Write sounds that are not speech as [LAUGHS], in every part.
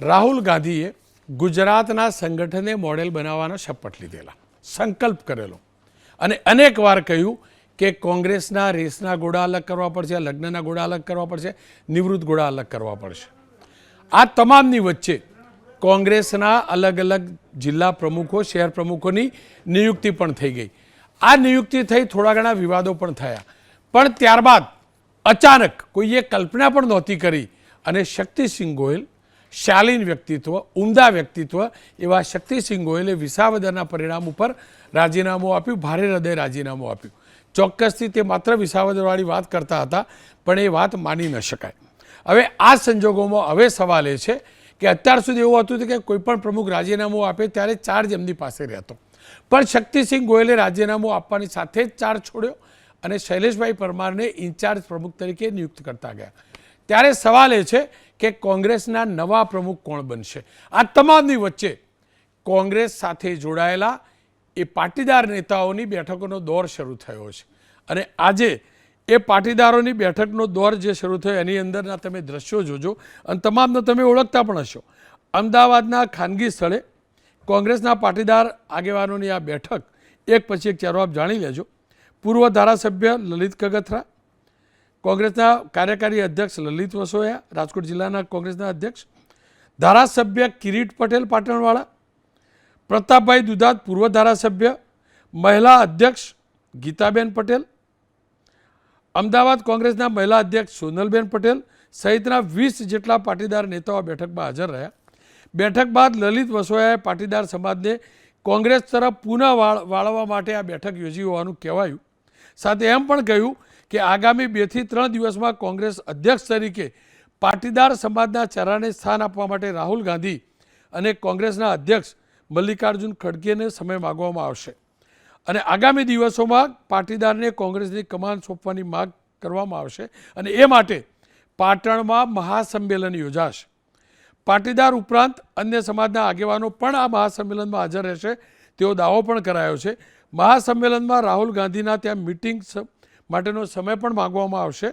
રાહુલ ગાંધીએ ગુજરાતના સંગઠને મોડેલ બનાવવાના શપથ લીધેલા, સંકલ્પ કરેલો. અને અનેક વાર કહ્યું કે કોંગ્રેસના રેસના ગોળા અલગ કરવા પડશે, લગ્નના ગોળા અલગ કરવા પડશે, નિવૃત્ત ગોળા અલગ કરવા પડશે. આ તમામની વચ્ચે કોંગ્રેસના અલગ અલગ જિલ્લા પ્રમુખો, શહેર પ્રમુખોની નિયુક્તિ પણ થઈ ગઈ. આ નિયુક્તિ થઈ થોડા ઘણા વિવાદો પણ થયા. પણ ત્યારબાદ અચાનક કોઈએ કલ્પના પણ નહોતી કરી અને શક્તિસિંહ ગોયલ શાલીન વ્યક્તિત્વ ઉમદા વ્યક્તિત્વ એવા શક્તિસિંહ ગોયલે વિસાવદરના પરિણામ ઉપર રાજીનામું આપ્યું, ભારે હૃદય રાજીનામું આપ્યું. ચોક્કસથી તે માત્ર વિસાવદરવાળી વાત કરતા હતા, પણ એ વાત માની ન શકાય. હવે આ સંજોગોમાં હવે સવાલ એ છે કે અત્યાર સુધી એવું હતું કે કોઈપણ પ્રમુખ રાજીનામું આપે ત્યારે ચાર્જ એમની પાસે રહેતો. પણ શક્તિસિંહ ગોયલે રાજીનામું આપવાની સાથે જ ચાર્જ છોડ્યો અને શૈલેષભાઈ પરમારને ઇન્ચાર્જ પ્રમુખ તરીકે નિયુક્ત કરતા ગયા. ત્યારે સવાલ એ છે કે કોંગ્રેસના નવા પ્રમુખ કોણ બનશે? આ તમામની વચ્ચે કોંગ્રેસ સાથે જોડાયેલા એ પાટીદાર નેતાઓની બેઠકોનો દોર શરૂ થયો છે. અને આજે એ પાટીદારોની બેઠકનો દોર જે શરૂ થયો એની અંદરના તમે દ્રશ્યો જોજો અને તમામને તમે ઓળખતા પણ હશો. અમદાવાદના ખાનગી સ્થળે કોંગ્રેસના પાટીદાર આગેવાનોની આ બેઠક, એક પછી એક ચારો આપ જાણી લેજો. પૂર્વ ધારાસભ્ય લલિત કગથરા કોંગ્રેસના કાર્યકારી અધ્યક્ષ લલિત વસોયા, રાજકોટ જિલ્લાના કોંગ્રેસના અધ્યક્ષ, ધારાસભ્ય કિરીટ પટેલ પાટણવાળા, પ્રતાપભાઈ દુધાત પૂર્વ ધારાસભ્ય, મહિલા અધ્યક્ષ ગીતાબેન પટેલ, અમદાવાદ કોંગ્રેસના મહિલા અધ્યક્ષ સોનલબેન પટેલ સહિતના વીસ જેટલા પાટીદાર નેતાઓ બેઠકમાં હાજર રહ્યા. બેઠક બાદ લલિત વસોયાએ પાટીદાર સમાજને કોંગ્રેસ તરફ પુનઃ વાળ, વાળવા માટે આ બેઠક યોજી હોવાનું કહેવાયું. સાથે એમ પણ કહ્યું કે આગામી બેથી ત્રણ દિવસમાં કોંગ્રેસ અધ્યક્ષ તરીકે પાટીદાર સમાજના ચરાને સ્થાન આપવા માટે રાહુલ ગાંધી અને કોંગ્રેસના અધ્યક્ષ મલ્લિકાર્જુન ખડગેને સમય માગવામાં આવશે. અને આગામી દિવસોમાં પાટીદારને કોંગ્રેસની કમાન સોંપવાની માગ કરવામાં આવશે અને એ માટે પાટણમાં મહાસંમેલન યોજાશે. પાટીદાર ઉપરાંત અન્ય સમાજના આગેવાનો પણ આ મહાસંમેલનમાં હાજર રહેશે. તેવો દાવો પણ કરાયો છે. મહાસંમેલનમાં રાહુલ ગાંધીના ત્યાં મિટિંગ માટેનો સમય પણ માંગવામાં આવશે.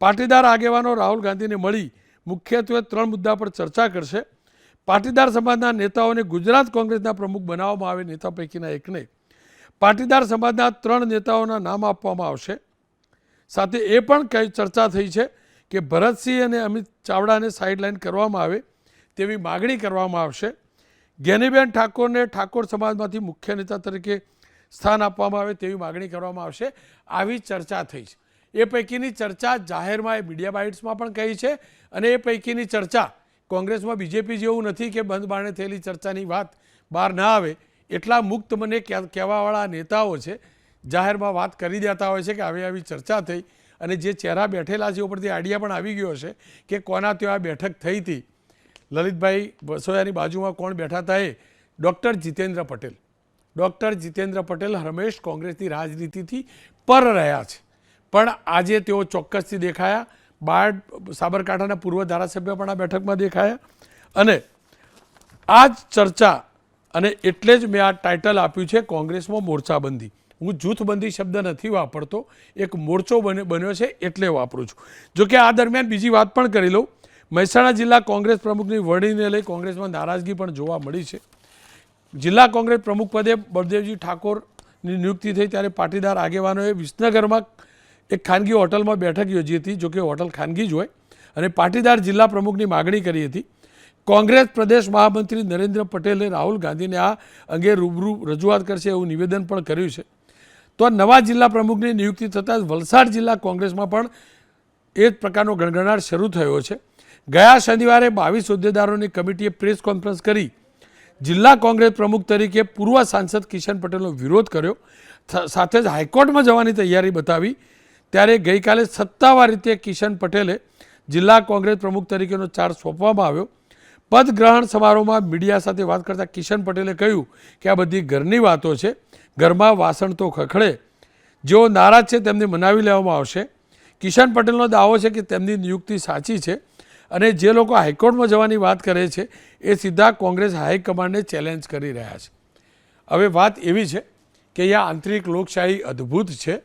પાટીદાર આગેવાનો રાહુલ ગાંધીને મળી મુખ્યત્વે ત્રણ મુદ્દા પર ચર્ચા કરશે. પાટીદાર સમાજના નેતાઓને ગુજરાત કોંગ્રેસના પ્રમુખ બનાવવામાં આવે નેતા પૈકીના એકને. પાટીદાર સમાજના ત્રણ નેતાઓના નામ આપવામાં આવશે. સાથે એ પણ કઈ ચર્ચા થઈ છે કે ભરતસિંહ અને અમિત ચાવડાને સાઇડલાઇન કરવામાં આવે તેવી માગણી કરવામાં આવશે. જ્ઞાનીબેન ઠાકોરને ઠાકોર સમાજમાંથી મુખ્ય નેતા તરીકે સ્થાન આપવામાં આવે તેવી માગણી કરવામાં આવશે. આવી ચર્ચા થઈ છે. એ પૈકીની ચર્ચા જાહેરમાં એ મીડિયા બાઇટ્સમાં પણ કહી છે અને એ પૈકીની ચર્ચા કોંગ્રેસમાં બીજેપી જેવું નથી કે બંધ બારણે થયેલી ચર્ચાની વાત બહાર ના આવે એટલા મુક્ત મને કહેવા- કહેવાવાળા નેતાઓ છે. જાહેરમાં વાત કરી દેતા હોય છે કે આવી આવી ચર્ચા થઈ અને જે ચહેરા બેઠેલા છે ઉપરથી આઈડિયા પણ આવી ગયો છે કે કોના ત્યાં આ બેઠક થઈ હતી. લલિતભાઈ વસોયાની બાજુમાં કોણ બેઠા હતા એ? ડૉક્ટર જીતેન્દ્ર પટેલ. ડૉક્ટર જીતેન્દ્ર પટેલ રમેશ કોંગ્રેસની રાજનીતિથી પર રહ્યા છે. પણ આજે તેઓ ચોક્કસથી દેખાયા. બાળ સાબરકાંઠાના પૂર્વ ધારાસભ્ય પણ આ બેઠકમાં દેખાયા. અને આ જ ચર્ચા અને એટલે જ મેં આ ટાઇટલ આપ્યું છે કોંગ્રેસમાં મોરચાબંધી. હું જૂથબંધી શબ્દ નથી વાપરતો. એક મોરચો બન્યો બન્યો છે એટલે વાપરું છું. જોકે આ દરમિયાન બીજી વાત પણ કરી લઉં. મહેસાણા જિલ્લા કોંગ્રેસ પ્રમુખની વરણીને લઈ કોંગ્રેસમાં નારાજગી પણ જોવા મળી છે. જિલ્લા કોંગ્રેસ પ્રમુખ પદે બળદેવજી ઠાકોરની નિયુક્તિ થઈ ત્યારે પાટીદાર આગેવાનોએ વિસનગરમાં એક ખાનગી હોટલમાં બેઠક યોજી હતી જોકે હોટલ ખાનગી જ હોય, અને પાટીદાર જિલ્લા પ્રમુખની માગણી કરી હતી. કોંગ્રેસ પ્રદેશ મહામંત્રી નરેન્દ્ર પટેલે રાહુલ ગાંધીને આ અંગે રૂબરૂ રજૂઆત કરશે એવું નિવેદન પણ કર્યું છે. તો નવા જિલ્લા પ્રમુખની નિયુક્તિ થતાં વલસાડ જિલ્લા કોંગ્રેસમાં પણ એ જ પ્રકારનો ગણગણાટ શરૂ થયો છે. ગયા શનિવારે બાવીસ હોદ્દેદારોની કમિટીએ પ્રેસ કોન્ફરન્સ કરી જિલ્લા કોંગ્રેસ પ્રમુખ તરીકે પૂર્વ સાંસદ કિશન પટેલનો વિરોધ કર્યો. સાથે જ હાઈકોર્ટમાં જવાની તૈયારી બતાવી. ત્યારે ગઈકાલે સત્તાવાર રીતે કિશન પટેલે જિલ્લા કોંગ્રેસ પ્રમુખ તરીકેનો ચાર્જ સોંપવામાં આવ્યો. પદગ્રહણ સમારોહમાં મીડિયા સાથે વાત કરતા કિશન પટેલે કહ્યું કે આ બધી ઘરની વાતો છે. ઘરમાં વાસણ તો ખખડે. જેઓ નારાજ છે તેમને મનાવી લેવામાં આવશે. કિશન પટેલનો દાવો છે કે તેમની નિયુક્તિ સાચી છે. અને જે લોકો હાઈકોર્ટમાં જવાની વાત કરે છે, એ સીધા કોંગ્રેસ હાઈકમાન્ડને ચેલેન્જ કરી રહ્યા છે. હવે વાત એવી છે કે અહીંયા આંતરિક લોકશાહી અદ્ભુત છે,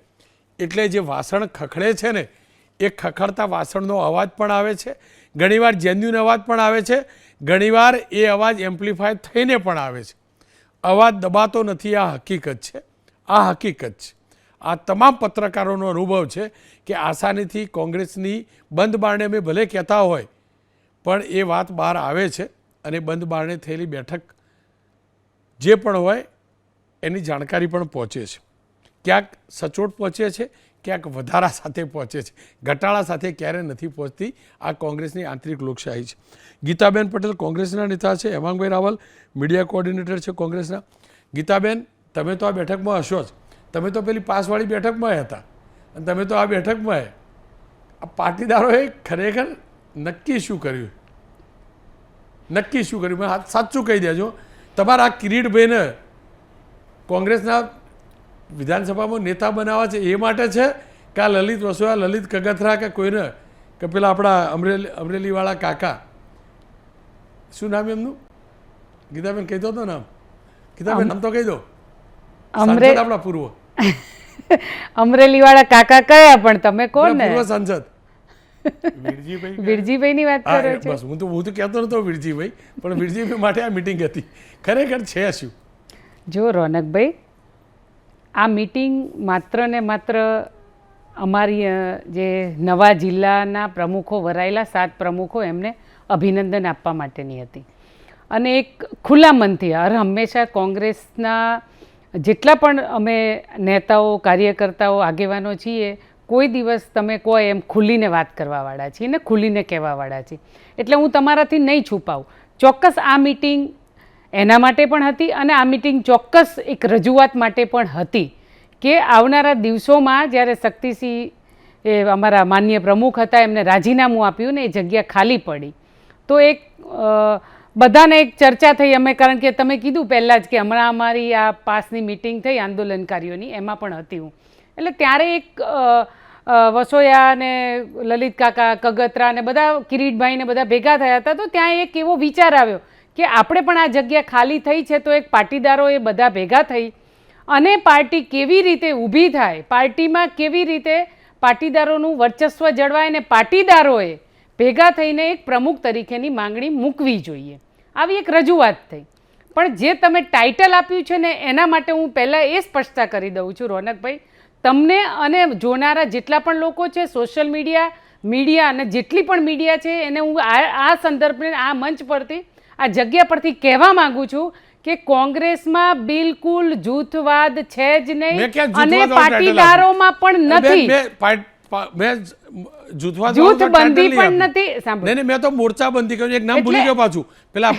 એટલે જે વાસણ ખખડે છે ને, એ ખખડતા વાસણનો અવાજ પણ આવે છે, ઘણીવાર જેન્યુન અવાજ પણ આવે છે, ઘણીવાર એ અવાજ એમ્પ્લિફાય થઈને પણ આવે છે. અવાજ દબાતો નથી, આ હકીકત છે, આ હકીકત છે. આ તમામ પત્રકારોનો અનુભવ છે કે આસાનીથી કોંગ્રેસની બંધ બારણે અમે ભલે કહેતા હોય પણ એ વાત બહાર આવે છે અને બંધ બારણે થયેલી બેઠક જે પણ હોય એની જાણકારી પણ પહોંચે છે. ક્યાંક સચોટ પહોંચે છે, ક્યાંક વધારા સાથે પહોંચે છે. ઘટાડા સાથે ક્યારે નથી પહોંચતી આ કોંગ્રેસની આંતરિક લોકશાહી છે. ગીતાબેન પટેલ કોંગ્રેસના નેતા છે, હેમાંગભાઈ રાવલ મીડિયા કોઓર્ડિનેટર છે કોંગ્રેસના. ગીતાબેન, તમે તો આ બેઠકમાં હશો જ. તમે તો પેલી પાસવાળી બેઠકમાં હતા. અને તમે તો આ બેઠકમાં આ પાટીદારોએ ખરેખર નક્કી શું કર્યું? નક્કી શું કર્યું? મને સાચું કહી દેજો. તમારા કિરીટભાઈને કોંગ્રેસના વિધાનસભામાં નેતા બનાવવા છે એ માટે છે કે આ લલિત વસોયા લલિત કગથરા કે કોઈને? કે પેલા આપણા અમરેલી અમરેલીવાળા કાકા? શું નામ એમનું? ગીતાબેન કહી દો તો નામ? ગીતાબેન નામ તો કહી દો. આપણા પૂર્વ. [LAUGHS] અમરેલી વાળા કાકા કયા? પણ તમે કોણ પૂર્વ સાંસદ. વીરજીભાઈ ની વાત કરો છો. બસ હું તો હું તો કહેતો નતો વિરજીભાઈ પણ વિરજીભાઈ માટે આ મીટિંગ હતી. ખરેખર છે શું? જો રોનકભાઈ આ મીટિંગ માત્ર ને માત્ર અમારી જે નવા જિલ્લાના પ્રમુખો વરાયેલા સાત પ્રમુખો એમને અભિનંદન આપવા માટેની હતી. અને એક ખુલ્લા મનથી હર હંમેશા કોંગ્રેસના જેટલા પણ અમે નેતાઓ કાર્યકર્તાઓ આગેવાનો છીએ કોઈ દિવસ તમે કહો એમ ખુલીને વાત કરવાવાળા છીએ ને ખુલીને કહેવાવાળા છીએ. એટલે હું તમારાથી નહીં છુપાવું. ચોક્કસ આ મીટિંગ એના માટે પણ હતી અને આ મીટિંગ ચોક્કસ એક રજૂઆત માટે પણ હતી કે આવનારા દિવસોમાં જ્યારે શક્તિસિંહ એ અમારા માન્ય પ્રમુખ હતા, એમને રાજીનામું આપ્યું ને એ જગ્યા ખાલી પડી. તો એક બધાને એક ચર્ચા થઈ અમે, કારણ કે તમે કીધું પહેલાં જ કે હમણાં અમારી આ પાસની મિટિંગ થઈ આંદોલનકારીઓની, એમાં પણ હતી હું. એટલે ત્યારે એક વસોયા ને લલિત કાકા, કગતરા ને બધા કિરીટભાઈ ને બધા ભેગા થયા હતા, તો ત્યાં એક એવો વિચાર આવ્યો કે આપણે પણ આ જગ્યા ખાલી થઈ છે તો એક પાટીદારો એ બધા ભેગા થઈ. અને પાર્ટી કેવી રીતે ઊભી થાય, પાર્ટીમાં કેવી રીતે પાટીદારોનું વર્ચસ્વ જળવાય અને પાટીદારોએ ભેગા થઈને એક પ્રમુખ તરીકેની માંગણી મૂકવી જોઈએ. આવી એક રજૂઆત થઈ. પણ જે તમે ટાઇટલ આપ્યું છે ને એના માટે હું પહેલાં એ સ્પષ્ટતા કરી દઉં છું, રોનકભાઈ તમને અને જોનારા જેટલા પણ લોકો છે સોશિયલ મીડિયા મીડિયા અને જેટલી પણ મીડિયા છે એને હું આ સંદર્ભને આ મંચ પરથી આ જગ્યા પરથી કહેવા માંગુ છું કે કોંગ્રેસમાં બિલકુલ જૂથવાદ છે જ નહીં અને પાટીદારોમાં પણ નથી. મેં જૂથવાદ તો જૂથબંધી પણ નથી સાંભળો. મેં તો મોરચાબંધી કર્યું એક નામ ભૂલી ગયો પાછું. પેલા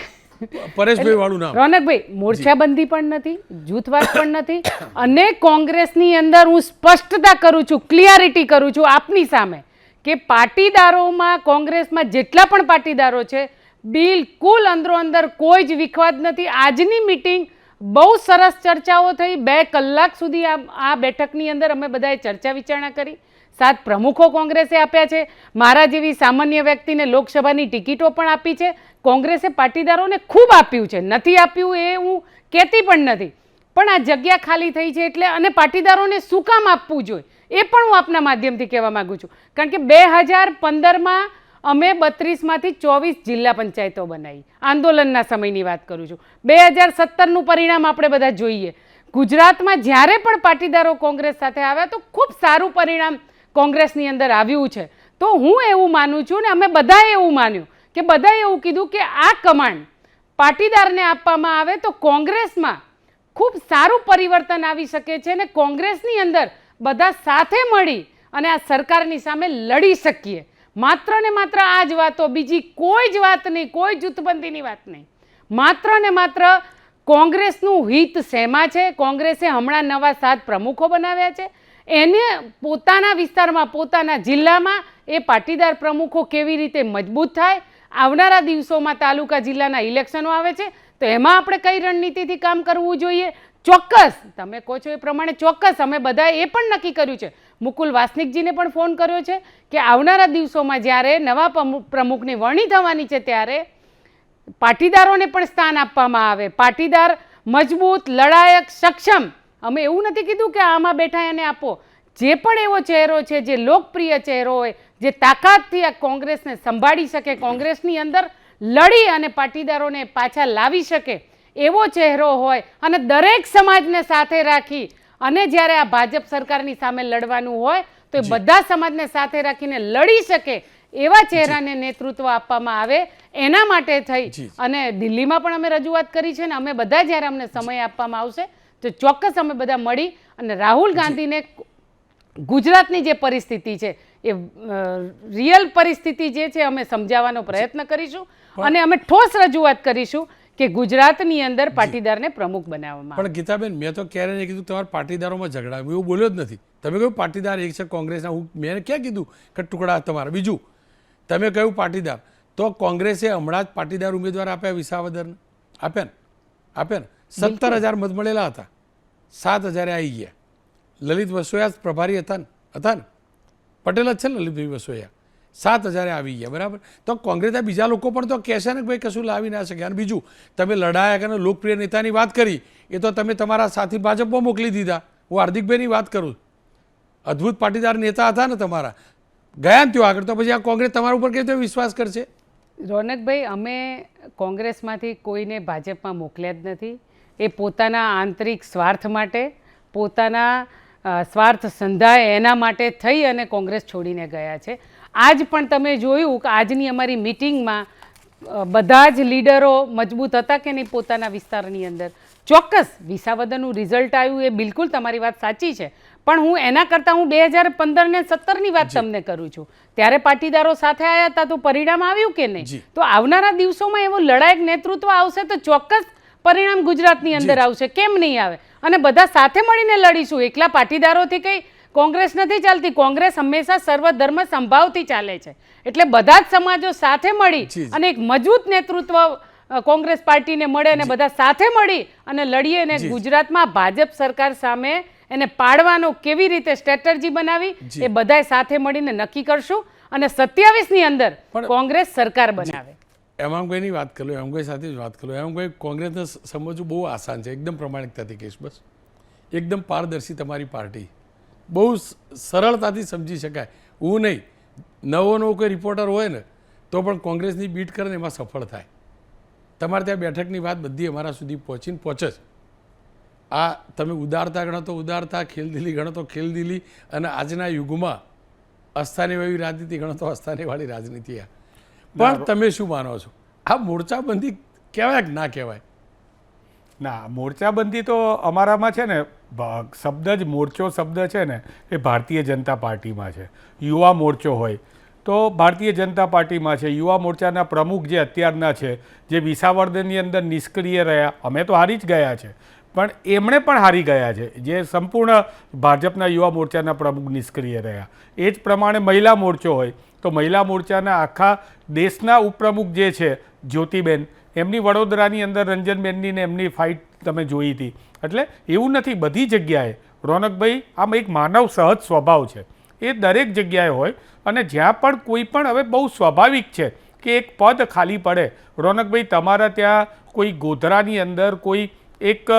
પરેશભાઈ વાળું નામ. રોનકભાઈ મોરચાબંધી પણ નથી જૂથવાદ પણ નથી અને કોંગ્રેસની અંદર હું સ્પષ્ટતા કરું છું ક્લિયરિટી કરું છું આપની સામે કે પાટીદારોમાં કોંગ્રેસમાં જેટલા પણ પાટીદારો છે બિલકુલ અંદરો અંદર કોઈ જ વિખવાદ નથી. આજની મિટિંગ બહુ સરસ ચર્ચાઓ થઈ. બે કલાક સુધી આ આ બેઠકની અંદર અમે બધાએ ચર્ચા વિચારણા કરી. સાત પ્રમુખો કોંગ્રેસે આપ્યા છે. મારા જેવી સામાન્ય વ્યક્તિને લોકસભાની ટિકિટો પણ આપી છે. કોંગ્રેસે પાટીદારોને ખૂબ આપ્યું છે. નથી આપ્યું એ હું કહેતી પણ નથી. પણ આ જગ્યા ખાલી થઈ છે એટલે અને પાટીદારોને શું કામ આપવું જોઈએ? એ પણ હું આપના માધ્યમથી કહેવા માગું છું. કારણ કે બે હજાર પંદરમાં અમે બત્રીસમાંથી ચોવીસ જિલ્લા પંચાયતો બનાવી. આંદોલનના સમયની વાત કરું છું. બે હજાર સત્તરનું પરિણામ આપણે બધા જોઈએ. ગુજરાતમાં જ્યારે પણ પાટીદારો કોંગ્રેસ સાથે આવ્યા તો ખૂબ સારું પરિણામ કોંગ્રેસની અંદર આવ્યું છે. તો હું એવું માનું છું ને અમે બધાએ એવું માન્યું કે બધાએ એવું કીધું કે આ કમાન્ડ પાટીદારને આપવામાં આવે તો કોંગ્રેસમાં ખૂબ સારું પરિવર્તન આવી શકે છે અને કોંગ્રેસની અંદર બધા સાથે મળી અને આ સરકારની સામે લડી શકીએ. માત્ર ને માત્ર આ જ વાતો, બીજી કોઈ જ વાત નહીં, કોઈ જૂથબંધીની વાત નહીં. માત્ર ને માત્ર કોંગ્રેસનું હિત શેમાં છે? કોંગ્રેસે હમણાં નવા સાત પ્રમુખો બનાવ્યા છે. એને પોતાના વિસ્તારમાં, પોતાના જિલ્લામાં એ પાટીદાર પ્રમુખો કેવી રીતે મજબૂત થાય, આવનારા દિવસોમાં તાલુકા જિલ્લાના ઇલેક્શનો આવે છે, તો એમાં આપણે કઈ રણનીતિથી કામ કરવું જોઈએ? ચોક્કસ, તમે કહો છો એ પ્રમાણે ચોક્કસ, અમે બધાએ એ પણ નક્કી કર્યું છે. મુકુલ વાસનિકજીને પણ ફોન કર્યો છે કે આવનારા દિવસોમાં જ્યારે નવા પ્રમુ- પ્રમુખની વરણી થવાની છે ત્યારે પાટીદારોને પણ સ્થાન આપવામાં આવે. પાટીદાર મજબૂત, લડાયક, સક્ષમ અમે એવું નથી કીધું કે આમાં બેઠા એને આપો. જે પણ એવો ચહેરો છે જે લોકપ્રિય ચહેરો હોય જે તાકાતથી આ કોંગ્રેસને સંભાળી શકે કોંગ્રેસની અંદર લડી અને પાટીદારોને પાછા લાવી શકે એવો ચહેરો હોય અને દરેક સમાજને સાથે રાખી અને જ્યારે આ ભાજપ સરકારની સામે લડવાનું હોય તો એ બધા સમાજને સાથે રાખીને લડી શકે એવા ચહેરાને નેતૃત્વ આપવામાં આવે એના માટે થઈ અને દિલ્હીમાં પણ અમે રજૂઆત કરી છે ને અમે બધા જ્યારે અમને સમય આપવામાં આવશે તો ચોક્કસ અમે બધા મળી અને રાહુલ ગાંધીને ગુજરાતની જે પરિસ્થિતિ છે એ રિયલ પરિસ્થિતિ જે છે અમે સમજાવવાનો પ્રયત્ન કરીશું અને અમે ઠોસ રજૂઆત કરીશું કે ગુજરાતની અંદર પાટીદારને પ્રમુખ બનાવવામાં. પણ ગીતાબેન મેં તો ક્યારે નહીં કીધું તમારા પાટીદારોમાં ઝઘડા એવું બોલ્યો જ નથી. તમે કહ્યું પાટીદાર એક છે કોંગ્રેસના હું મેં ક્યાં કીધું કે ટુકડા તમારા? બીજું તમે કહ્યું પાટીદાર. તો કોંગ્રેસે હમણાં જ પાટીદાર ઉમેદવાર આપ્યા વિસાવદરને? આપ્યા ને? આપ્યા ને? સત્તર હજાર મત મળેલા હતા. સાત હજારે આવી ગયા. લલિત વસોયા પ્રભારી હતા ને હતા ને. પટેલ જ છે ને લલિતભાઈ વસોયા. સાત હજારે આવી ગયા, બરાબર? તો કોંગ્રેસના બીજા લોકો પણ તો કહેશે ને ભાઈ કશું લાવી ના શકે. અને બીજું, તમે લડાયા કે લોકપ્રિય નેતાની વાત કરી, એ તો તમે તમારા સાથી ભાજપમાં મોકલી દીધા. હું હાર્દિકભાઈની વાત કરું અદ્ભુત પાટીદાર નેતા હતા ને તમારા. ગયા ને ત્યાં આગળ, તો પછી આ કોંગ્રેસ તમારા ઉપર કેવી રીતે વિશ્વાસ કરશે? રોનકભાઈ, અમે કોંગ્રેસમાંથી કોઈને ભાજપમાં મોકલ્યા જ નથી. એ પોતાના આંતરિક સ્વાર્થ માટે પોતાના સ્વાર્થ સંધાય એના માટે થઈ અને કોંગ્રેસ છોડીને ગયા છે. આજ પણ તમે જોયું કે આજની અમારી મિટિંગમાં બધા જ લીડરો મજબૂત હતા કે નહીં પોતાના વિસ્તારની અંદર? ચોક્કસ વિસાવદનનું રિઝલ્ટ આવ્યું એ બિલકુલ તમારી વાત સાચી છે. પણ હું એના કરતાં હું બે હજાર પંદર ને સત્તરની વાત તમને કરું છું. ત્યારે પાટીદારો સાથે આવ્યા હતા તો પરિણામ આવ્યું કે નહીં? તો આવનારા દિવસોમાં એવું લડાયક નેતૃત્વ આવશે તો ચોક્કસ પરિણામ ગુજરાતની અંદર આવશે. કેમ નહીં આવે? અને બધા સાથે મળીને લડીશું. એકલા પાટીદારોથી કંઈ કોંગ્રેસ નથી ચાલતી. કોંગ્રેસ હંમેશા સર્વધર્મ સંભાવથી ચાલે છે. એટલે બધા જ સમાજો સાથે મળી. અને એક મજબૂત નેતૃત્વ કોંગ્રેસ પાર્ટીને મળે અને બધા સાથે મળી અને લડીએ અને ગુજરાતમાં ભાજપ સરકાર સામે એને પાડવાનો કેવી રીતે સ્ટ્રેટર્જી બનાવી એ બધાય સાથે મળીને નક્કી કરશું અને સત્યાવીસની અંદર કોંગ્રેસ સરકાર બનાવે. એમાંગભાઈની વાત કરું એમાંગભાઈ સાથે જ વાત કરું એમાંગભાઈ, કોંગ્રેસને સમજવું બહુ આસાન છે. એકદમ પ્રમાણિકતાથી કહીશ બસ. એકદમ પારદર્શી તમારી પાર્ટી. બહુ સરળતાથી સમજી શકાય. હું નહીં. નવો નવો કોઈ રિપોર્ટર હોય ને, તો પણ કોંગ્રેસની બીટ કરે ને એમાં સફળ થાય. તમારે ત્યાં બેઠકની વાત બધી અમારા સુધી પહોંચીને પહોંચે જ આ તમે ઉદારતા ગણો તો ઉદારતા, ખેલદિલી ગણો તો ખેલદિલી અને આજના યુગમાં અસ્થાનેવાળી રાજનીતિ ગણો તો અસ્થાનેવાળી રાજનીતિ આ. પણ તમે શું માનો છો? આ મોરચાબંધી કહેવાય કે ના કહેવાય? ના મોરચાબંધી તો અમારામાં છે ને શબ્દ જ મોરચો શબ્દ છે ને એ ભારતીય જનતા પાર્ટીમાં છે. યુવા મોરચો હોય. તો ભારતીય જનતા પાર્ટીમાં છે. યુવા મોરચાના પ્રમુખ જે અત્યારના છે જે વિસાવર્ધનની અંદર નિષ્ક્રિય રહ્યા અમે તો હારી જ ગયા છે. પણ એમણે પણ હારી ગયા છે. જે સંપૂર્ણ ભાજપના યુવા મોરચાના પ્રમુખ નિષ્ક્રિય રહ્યા. એ જ પ્રમાણે મહિલા મોરચો હોય. તો મહિલા મોરચાના આખા દેશના ઉપપ્રમુખ જે છે, જ્યોતિબેન, એમની વડોદરાની અંદર રંજનબેનની ને એમની ફાઇટ તમે જોઈ હતી. એટલે એવું નથી, બધી જગ્યાએ રોનકભાઈ, આમ એક માનવ સહજ સ્વભાવ છે. એ દરેક જગ્યાએ હોય અને જ્યાં પણ કોઈ પણ હવે બહુ સ્વાભાવિક છે કે એક પદ ખાલી પડે, રોનકભાઈ તમારા ત્યાં કોઈ ગોધરાની અંદર કોઈ એક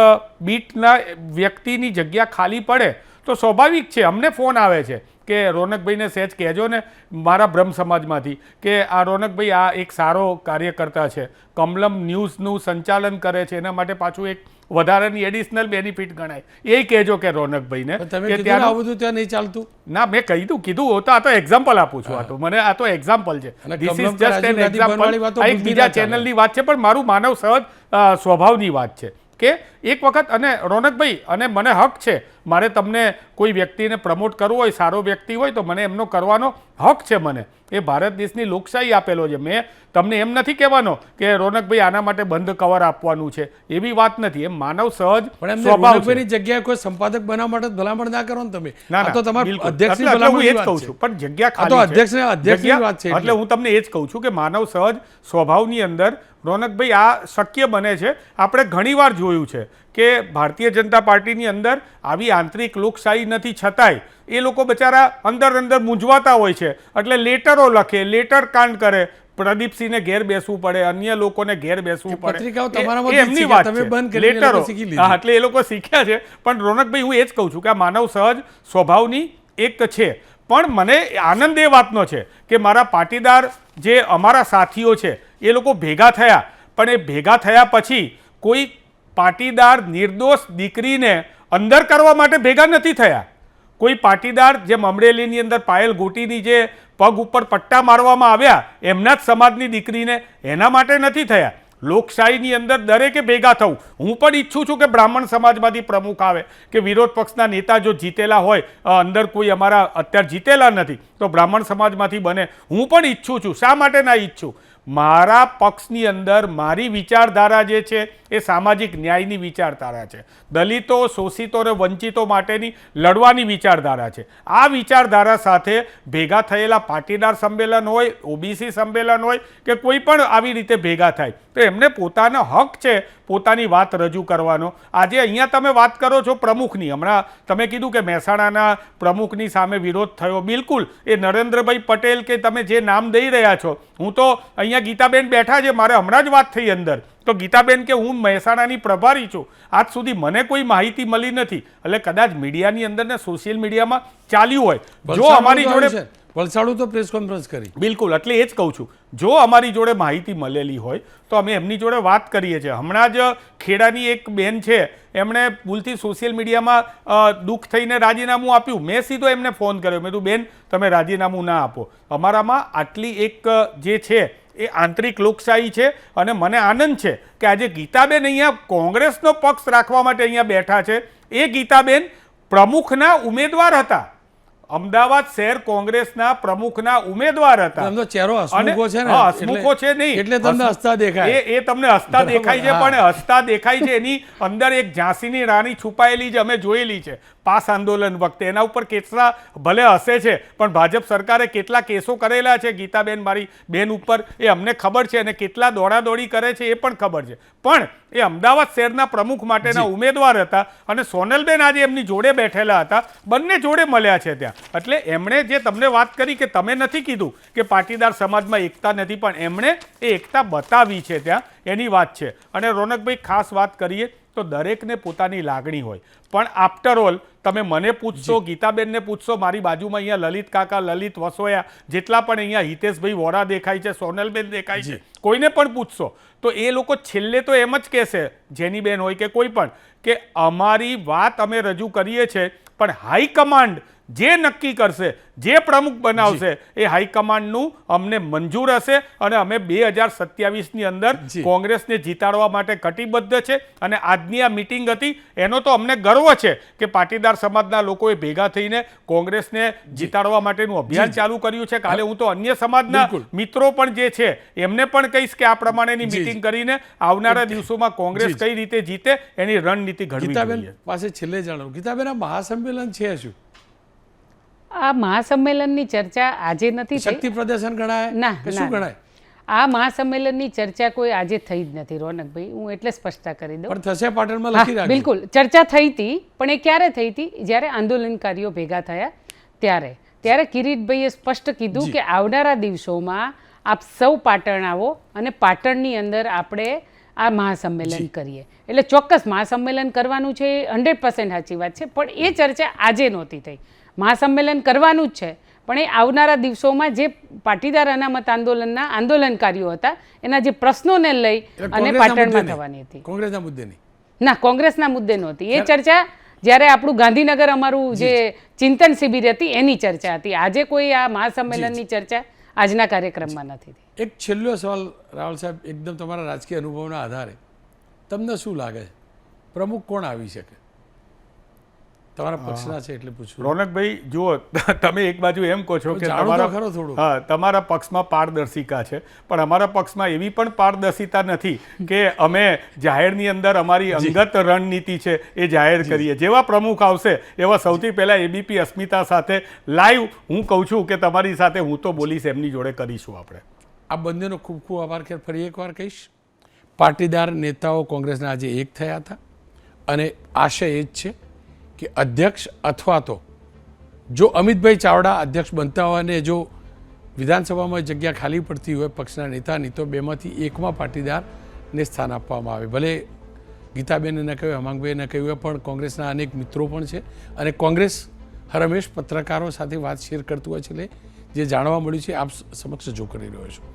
બીટના વ્યક્તિની જગ્યા ખાલી પડે તો સ્વાભાવિક છે, અમને ફોન આવે છે. કે રોનકભાઈને સહેજ કહેજો ને મારા બ્રહ્મ સમાજમાંથી કે આ રોનકભાઈ આ એક સારો કાર્યકર્તા છે. કમલમ ન્યૂઝનું સંચાલન કરે છે. એના માટે પાછું એક વધારાની એડિશનલ બેનિફિટ ગણાય. એ કહેજો કે રોનકભાઈને કે ત્યાંનો- આવું બધું ત્યાં નહીં ચાલતું? ના મેં કીધું કીધું હોતો આ તો એક્ઝામ્પલ આપું છું આ તો. મને આ તો એક્ઝામ્પલ છે. એક બીજા. ચેનલની વાત છે પણ મારું માનવ સહજ સ્વભાવની વાત છે. કે એક વખત અને રોનકભાઈ અને મને હક છે. મારે તમને કોઈ વ્યક્તિને પ્રમોટ કરવો હોય સારો વ્યક્તિ હોય તો મને એમનો કરવાનો હક છે મને. એ ભારત દેશની લોકશાહી આપેલો છે. મેં તમને એમ નથી કહેવાનો કે રોનકભાઈ આના માટે બંધ કવર આપવાનું છે. એવી વાત નથી. એમ માનવ સહજ પણ એમને સ્વભાવ છે. રોનકભાઈની જગ્યાએ કોઈ સંપાદક બનાવવા માટે ભલામણ ના કરો ને તમે? તો તમારા અધ્યક્ષની એટલે એ જ કહું છું. પણ જગ્યા ખાલી અધ્યક્ષને- અધ્યક્ષની વાત છે એટલે. એટલે. હું તમને એ જ કહું છું કે માનવ સહજ સ્વભાવની અંદર રોનકભાઈ આ શક્ય બને છે. આપણે ઘણીવાર જોયું છે કે ભારતીય જનતા પાર્ટીની અંદર આવી આંતરિક લોકશાહી નથી છતાંય એ લોકો બચારા અંદર અંદર મૂંઝવાતા હોય છે. એટલે લેટરો લખે લેટર કાંડ કરે પ્રદીપસિંહને ઘેર બેસવું પડે અન્ય લોકોને ઘેર બેસવું પડે. એમની વાત છે. લેટરો. હા, એટલે એ લોકો શીખ્યા છે. પણ રોનકભાઈ હું એ જ કહું છું કે આ માનવ સહજ સ્વભાવની એક છે. પણ મને આનંદ એ વાતનો છે કે મારા પાટીદાર જે અમારા સાથીઓ છે, એ લોકો ભેગા થયા. પણ એ ભેગા થયા પછી કોઈ પાટીદાર નિર્દોષ દીકરીને અંદર કરવા માટે ભેગા નથી થયા. કોઈ પાટીદાર જેમ અમરેલીની અંદર પાયલ ગોટીની જે પગ ઉપર પટ્ટા મારવામાં આવ્યા, એમના જ સમાજની દીકરીને એના માટે નથી થયા. લોકશાહીની અંદર દરેકે ભેગા થવું. હું પણ ઈચ્છું છું કે બ્રાહ્મણ સમાજમાંથી પ્રમુખ આવે, કે વિરોધ પક્ષના નેતા જો જીતેલા હોય અંદર કોઈ અમારા અત્યારે જીતેલા નથી, તો બ્રાહ્મણ સમાજમાંથી બને. હું પણ ઈચ્છું છું. શા માટે ના ઈચ્છું? મારા પક્ષની અંદર મારી વિચારધારા જે છે એ સામાજિક ન્યાયની વિચારધારા છે. દલિતો, શોષિતો અને વંચિતો માટેની લડવાની વિચારધારા છે. આ વિચારધારા સાથે ભેગા થયેલા પાટીદાર સંમેલન હોય, ઓબીસી સંમેલન હોય કે કોઈ પણ આવી રીતે ભેગા થાય, તો એમને પોતાનો હક છે પોતાની વાત રજૂ કરવાનો. આજે અહીંયા તમે વાત કરો છો પ્રમુખની. હમણાં તમે કીધું કે મહેસાણાના પ્રમુખની સામે વિરોધ થયો. બિલકુલ. એ નરેન્દ્રભાઈ પટેલ કે તમે જે નામ દઈ રહ્યા છો, હું તો અહીંયા ગીતાબેન બેઠા છે મારે હમણાં જ વાત થઈ અંદર. તો ગીતાબેન કે હું મહેસાણાની પ્રભારી છું. આજ સુધી મને કોઈ માહિતી મળી નથી. એટલે કદાચ મીડિયાની અંદર ને સોશિયલ મીડિયામાં ચાલ્યું હોય. જો અમારી જોડે. વલસાડું તો પ્રેસ કોન્ફરન્સ કરી. બિલકુલ એટલે એ જ કહું છું. જો અમારી જોડે માહિતી મળેલી હોય તો અમે એમની જોડે વાત કરીએ છીએ. હમણાં જ ખેડાની એક બેન છે એમણે ભૂલથી સોશિયલ મીડિયામાં દુઃખ થઈને રાજીનામું આપ્યું. મેં સીધો એમને ફોન કર્યો. મેં તું બેન તમે રાજીનામું ના આપો. અમારામાં આટલી એક જે છે એ આંતરિક લોકશાહી છે અને મને આનંદ છે કે આજે ગીતાબેન અહીંયા કોંગ્રેસનો પક્ષ રાખવા માટે અહીંયા બેઠા છે. એ ગીતાબેન પ્રમુખના ઉમેદવાર હતા. અમદાવાદ શહેર કોંગ્રેસના પ્રમુખના ઉમેદવાર હતા. એમનો ચહેરો હસમુખો છે ને હસમુખો છે નહીં. એટલે તમને હસતા દેખાય. એ એ તમને હસતા દેખાય છે પણ હસતા દેખાય છે એની અંદર એક ઝાંસીની રાણી છુપાયેલી છે અમે જોયેલી છે. પાસ આંદોલન વખતે. એના ઉપર કેટલા ભલે હસે છે પણ ભાજપ સરકારે કેટલા કેસો કરેલા છે ગીતાબેન મારી બેન ઉપર એ અમને ખબર છે અને કેટલા દોડાદોડી કરે છે એ પણ ખબર છે. પણ એ અમદાવાદ શહેરના પ્રમુખ માટેના ઉમેદવાર હતા અને સોનલબેન આજે એમની જોડે બેઠેલા હતા. બંને જોડે મળ્યા છે ત્યાં. એટલે એમણે જે તમને વાત કરી કે તમે નથી કીધું કે પાટીદાર સમાજમાં એકતા નથી પણ એમણે એ એકતા બતાવી છે ત્યાં. એની વાત છે. અને રોનકભાઈ ખાસ વાત કરીએ તો દરેકને પોતાની લાગણી હોય. પણ આફ્ટર ઓલ તમે મને પૂછશો ગીતાબેનને પૂછશો મારી બાજુમાં અહીંયા લલિત કાકા લલિત વસોયા જેટલા પણ અહીંયા હિતેશભાઈ વોરા દેખાય છે સોનલબેન દેખાય છે કોઈને પણ પૂછશો. તો એ લોકો છેલ્લે તો એમ જ કહેશે જેની બેન હોય કે કોઈ પણ કે અમારી વાત અમે રજૂ કરીએ છીએ પણ હાઈકમાન્ડ જે નક્કી કરશે જે પ્રમુખ બનાવશે એ હાઈકમાન્ડનું અમને મંજૂર હશે અને અમે બે હજાર સત્યાવીસની અંદર. કોંગ્રેસને જીતાડવા માટે કટિબદ્ધ છે અને આજની આ મિટિંગ હતી એનો તો અમને ગર્વ છે કે પાટીદાર સમાજના લોકોએ ભેગા થઈને કોંગ્રેસને જીતાડવા માટેનું અભિયાન ચાલુ કર્યું છે. કાલે હું. તો અન્ય સમાજના મિત્રો પણ જે છે એમને પણ કહીશ કે આ પ્રમાણેની મિટિંગ કરીને આવનારા દિવસોમાં કોંગ્રેસ કઈ રીતે જીતે એની રણનીતિ ઘડવી પાસે છેલ્લે જાણો ગીતાબેન આ મહાસંમેલન છે શું? આ મહાસંમેલનની ચર્ચા આજે નથી શક્તિ પ્રદર્શન ગણાય ના શું ગણાય? આ મહાસંમેલનની ચર્ચા કોઈ આજે થઈ જ નથી રોનકભાઈ હું એટલે સ્પષ્ટતા કરી દઉં. પણ થશે પાટણમાં લખી બિલકુલ. ચર્ચા થઈ હતી પણ એ ક્યારે થઈ હતી? જ્યારે આંદોલનકારીઓ ભેગા થયા ત્યારે. ત્યારે કિરીટભાઈએ સ્પષ્ટ કીધું કે આવનારા દિવસોમાં આપ સૌ પાટણ આવો અને પાટણની અંદર આપણે આ મહાસંમેલન કરીએ. એટલે ચોક્કસ મહાસંમેલન કરવાનું છે એ હંડ્રેડ પર્સન્ટ સાચી વાત છે પણ એ ચર્ચા આજે નહોતી થઈ. મહાસંમેલન કરવાનું જ છે. પણ એ આવનારા દિવસોમાં જે પાટીદાર અનામત આંદોલનના આંદોલનકારીઓ હતા એના જે પ્રશ્નોને લઈ અને પાટણમાં થવાની હતી. કોંગ્રેસના મુદ્દે ના કોંગ્રેસના મુદ્દે નહોતી. એ ચર્ચા જ્યારે આપણું ગાંધીનગર અમારું જે ચિંતન શિબિર હતી એની ચર્ચા હતી. આજે કોઈ આ મહાસંમેલનની ચર્ચા આજના કાર્યક્રમમાં નથી એક છેલ્લો સવાલ રાહુલ સાહેબ એકદમ તમારા રાજકીય અનુભવના આધારે. તમને શું લાગે છે? પ્રમુખ કોણ આવી શકે? તમારા પક્ષના છે એટલે પૂછું. રોનકભાઈ જુઓ તમે એક બાજુ એમ કહો છો કે તમારા ખરો થોડું. હા તમારા પક્ષમાં પારદર્શિકા છે પણ અમારા પક્ષમાં એવી પણ પારદર્શિતા નથી કે અમે જાહેરની અંદર અમારી અંગત રણનીતિ છે એ જાહેર કરીએ. જેવા પ્રમુખ આવશે એવા સૌથી પહેલાં એબીપી અસ્મિતા સાથે લાઈવ હું કહું છું કે તમારી સાથે હું તો બોલીશ એમની જોડે કરીશું આપણે. આ બંનેનો ખૂબ ખૂબ આભાર. ખેર ફરી એકવાર કહીશ પાટીદાર નેતાઓ કોંગ્રેસના આજે એક થયા હતા અને આશય એ જ છે કે અધ્યક્ષ અથવા તો જો અમિતભાઈ ચાવડા અધ્યક્ષ બનતા હોય અને જો વિધાનસભામાં જગ્યા ખાલી પડતી હોય પક્ષના નેતાની, તો બેમાંથી એકમાં પાટીદારને સ્થાન આપવામાં આવે. ભલે ગીતાબેને ન કહ્યું હેમાંગભાઈએ ન કહ્યું હોય પણ કોંગ્રેસના અનેક મિત્રો પણ છે. અને કોંગ્રેસ હરમેશ પત્રકારો સાથે વાત શેર કરતું હોય છે એટલે જે જાણવા મળ્યું છે, આપ સમક્ષ જો કરી રહ્યો છું.